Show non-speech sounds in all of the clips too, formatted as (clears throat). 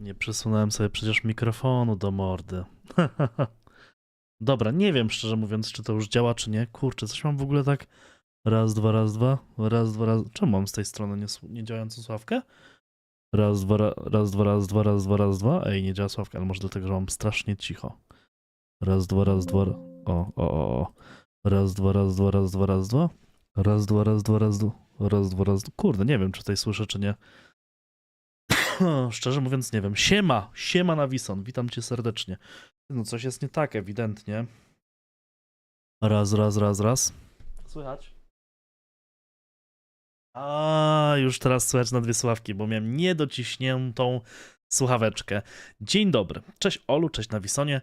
Nie przysunąłem sobie przecież mikrofonu do mordy. Dobra, nie wiem szczerze mówiąc, czy to już działa, czy nie. Kurczę, coś mam w ogóle tak. Raz, dwa, raz, dwa. Raz, dwa, raz. Czemu mam z tej strony nie, nie działającą sławkę? Raz, dwa, ra, raz, dwa, raz, dwa, raz, dwa, raz, dwa. Ej, nie działa sławka, ale może dlatego, że mam strasznie cicho. Raz, dwa, raz, dwa. O, o, o, o. Raz, dwa, raz, dwa, raz, dwa, raz, dwa. Raz, dwa, raz, dwa, raz, dwa. Raz, dwa, raz. Kurde, nie wiem, czy tutaj słyszę, czy nie. (clears throat) Szczerze mówiąc, nie wiem. Siema, siema Nawison, witam cię serdecznie. No coś jest nie tak, ewidentnie. Raz, raz, raz, raz. Słychać? A, już teraz słychać na dwie sławki, bo miałem niedociśniętą słuchaweczkę. Dzień dobry. Cześć Olu, cześć Nawisonie.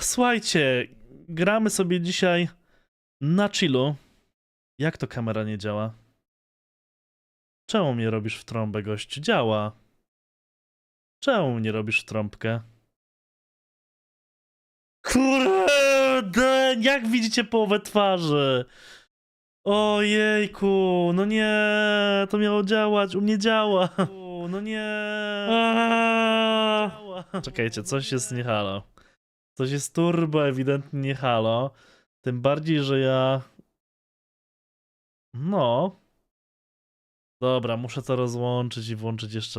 Słuchajcie, gramy sobie dzisiaj na chillu. Jak to kamera nie działa? Czemu mnie robisz w trąbę, gościu? Działa. Czemu mnie robisz w trąbkę? Kurde, jak widzicie połowę twarzy? Ojejku, no nie, to miało działać, u mnie działa. No nie. Czekajcie, coś jest nie halo. Coś jest turbo ewidentnie nie halo. Tym bardziej, że ja... No. Dobra, muszę to rozłączyć i włączyć jeszcze